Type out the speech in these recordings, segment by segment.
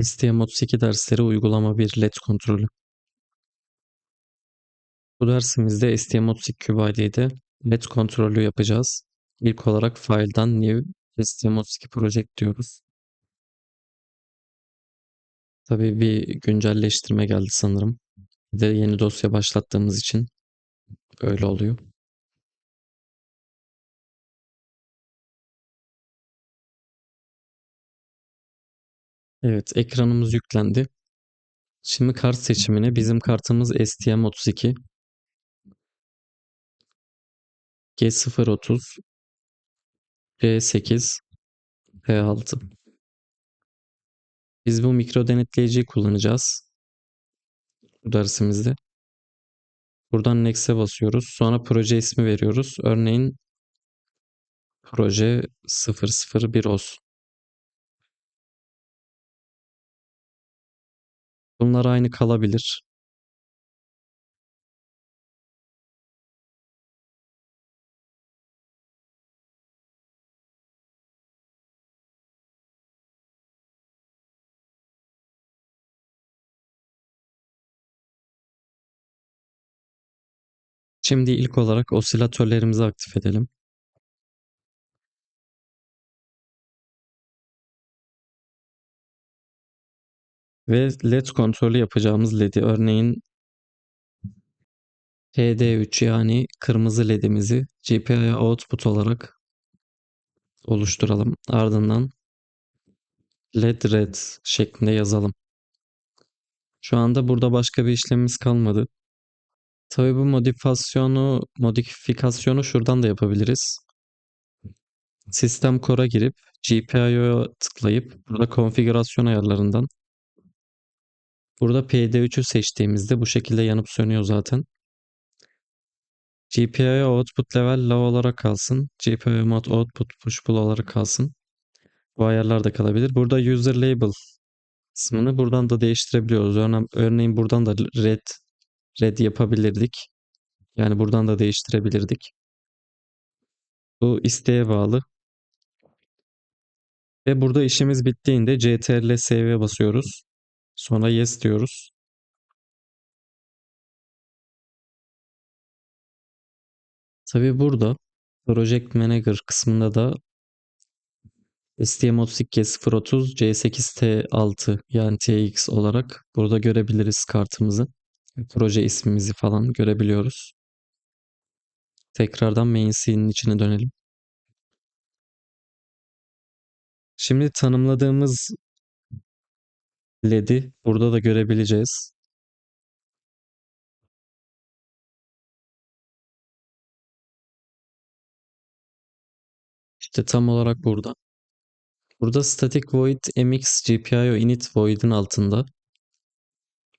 STM32 dersleri uygulama bir LED kontrolü. Bu dersimizde STM32 Cube LED kontrolü yapacağız. İlk olarak file'dan new STM32 project diyoruz. Tabii bir güncelleştirme geldi sanırım. Bir de yeni dosya başlattığımız için öyle oluyor. Evet, ekranımız yüklendi. Şimdi kart seçimine bizim kartımız STM32 G030 C8 P6 Biz bu mikro denetleyiciyi kullanacağız. Bu dersimizde. Buradan Next'e basıyoruz. Sonra proje ismi veriyoruz. Örneğin proje 001 olsun. Bunlar aynı kalabilir. Şimdi ilk olarak osilatörlerimizi aktif edelim. Ve LED kontrolü yapacağımız LED'i örneğin HD3 yani kırmızı LED'imizi GPIO output olarak oluşturalım. Ardından LED red şeklinde yazalım. Şu anda burada başka bir işlemimiz kalmadı. Tabii bu modifikasyonu, modifikasyonu şuradan da yapabiliriz. Sistem Core'a girip GPIO'ya tıklayıp burada konfigürasyon ayarlarından burada PD3'ü seçtiğimizde bu şekilde yanıp sönüyor zaten. GPIO output level low olarak kalsın. GPIO mod output push pull olarak kalsın. Bu ayarlar da kalabilir. Burada user label kısmını buradan da değiştirebiliyoruz. Örneğin, buradan da red red yapabilirdik. Yani buradan da değiştirebilirdik. Bu isteğe bağlı. Ve burada işimiz bittiğinde CTRL Save'e basıyoruz. Sonra Yes diyoruz. Tabi burada Project Manager kısmında da STM32 030 C8T6 yani TX olarak burada görebiliriz kartımızı. Proje ismimizi falan görebiliyoruz. Tekrardan main scene'in içine dönelim. Şimdi tanımladığımız LED'i burada da görebileceğiz. İşte tam olarak burada. Burada static void mx GPIO init void'in altında.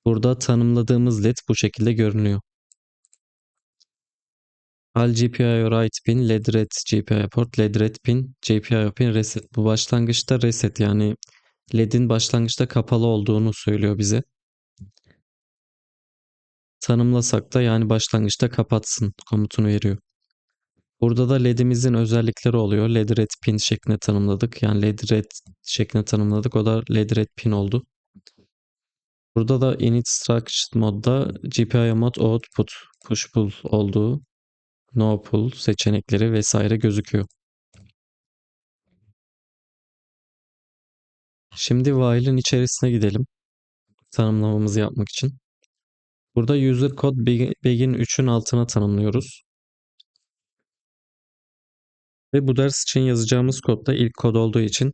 Burada tanımladığımız led bu şekilde görünüyor. Al GPIO write pin, led red GPIO port, led red pin, GPIO pin reset. Bu başlangıçta reset yani led'in başlangıçta kapalı olduğunu söylüyor bize. Tanımlasak da yani başlangıçta kapatsın komutunu veriyor. Burada da LED'imizin özellikleri oluyor. LED red pin şeklinde tanımladık. Yani LED red şeklinde tanımladık. O da LED red pin oldu. Burada da init structured modda GPIO mod output push pull olduğu no pull seçenekleri vesaire gözüküyor. Şimdi while'ın içerisine gidelim. Tanımlamamızı yapmak için. Burada user code begin 3'ün altına tanımlıyoruz. Ve bu ders için yazacağımız kod da ilk kod olduğu için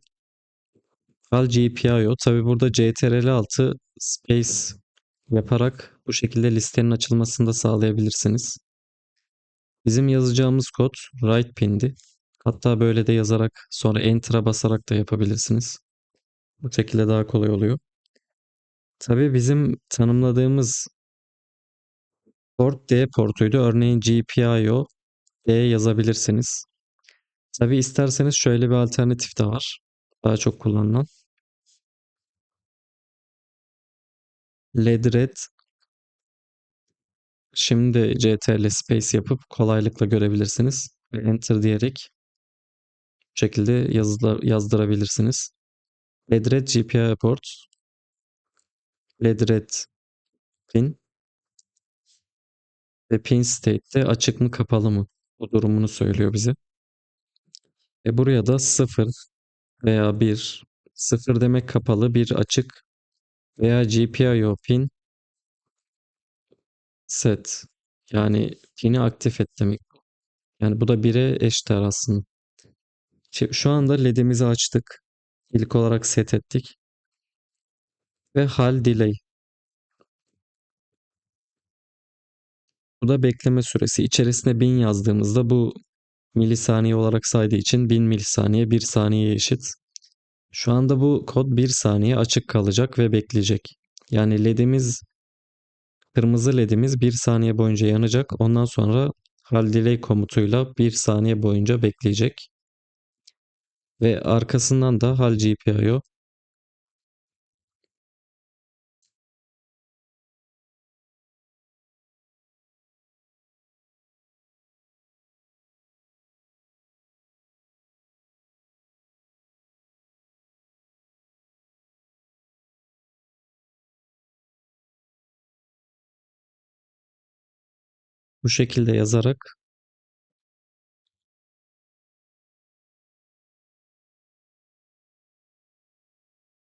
val GPIO. Tabi burada CTRL6 space yaparak bu şekilde listenin açılmasını da sağlayabilirsiniz. Bizim yazacağımız kod write pin'di. Hatta böyle de yazarak sonra enter'a basarak da yapabilirsiniz. Bu şekilde daha kolay oluyor. Tabi bizim tanımladığımız port D portuydu. Örneğin GPIO D yazabilirsiniz. Tabi isterseniz şöyle bir alternatif de var. Daha çok kullanılan. LED red Şimdi CTRL space yapıp kolaylıkla görebilirsiniz. Ve enter diyerek bu şekilde yazılar, yazdırabilirsiniz. LED red GPIO port LED red pin ve pin state'te açık mı kapalı mı? Bu durumunu söylüyor bize. E buraya da 0 veya 1 0 demek kapalı, 1 açık veya GPIO pin set yani pini aktif et demek. Yani bu da 1'e eşdeğer aslında. Şu anda LED'imizi açtık. İlk olarak set ettik. Ve hal delay. Bu da bekleme süresi. İçerisine 1000 yazdığımızda bu milisaniye olarak saydığı için 1000 milisaniye 1 saniyeye eşit. Şu anda bu kod 1 saniye açık kalacak ve bekleyecek. Yani ledimiz kırmızı ledimiz 1 saniye boyunca yanacak. Ondan sonra hal delay komutuyla 1 saniye boyunca bekleyecek. Ve arkasından da hal GPIO bu şekilde yazarak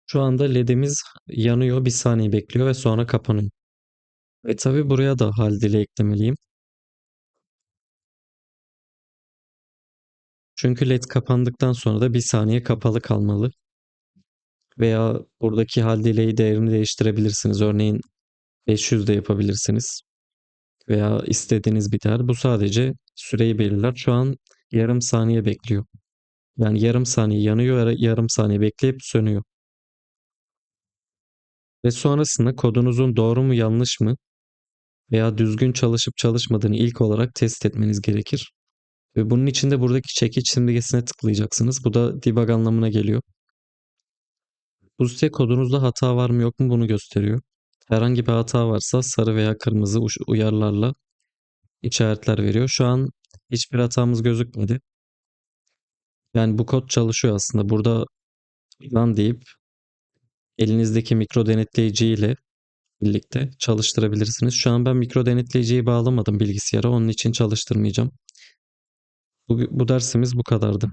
şu anda ledimiz yanıyor. Bir saniye bekliyor ve sonra kapanıyor. Ve tabi buraya da hal delay eklemeliyim. Çünkü led kapandıktan sonra da bir saniye kapalı kalmalı. Veya buradaki hal delay değerini değiştirebilirsiniz. Örneğin 500 de yapabilirsiniz. Veya istediğiniz bir değer. Bu sadece süreyi belirler. Şu an yarım saniye bekliyor. Yani yarım saniye yanıyor, yarım saniye bekleyip sönüyor. Ve sonrasında kodunuzun doğru mu yanlış mı veya düzgün çalışıp çalışmadığını ilk olarak test etmeniz gerekir. Ve bunun için de buradaki çekiç simgesine tıklayacaksınız. Bu da debug anlamına geliyor. Bu site kodunuzda hata var mı yok mu bunu gösteriyor. Herhangi bir hata varsa sarı veya kırmızı uyarılarla işaretler veriyor. Şu an hiçbir hatamız gözükmedi. Yani bu kod çalışıyor aslında. Burada run deyip elinizdeki mikro denetleyici ile birlikte çalıştırabilirsiniz. Şu an ben mikro denetleyiciyi bağlamadım bilgisayara. Onun için çalıştırmayacağım. Bu, bu dersimiz bu kadardı.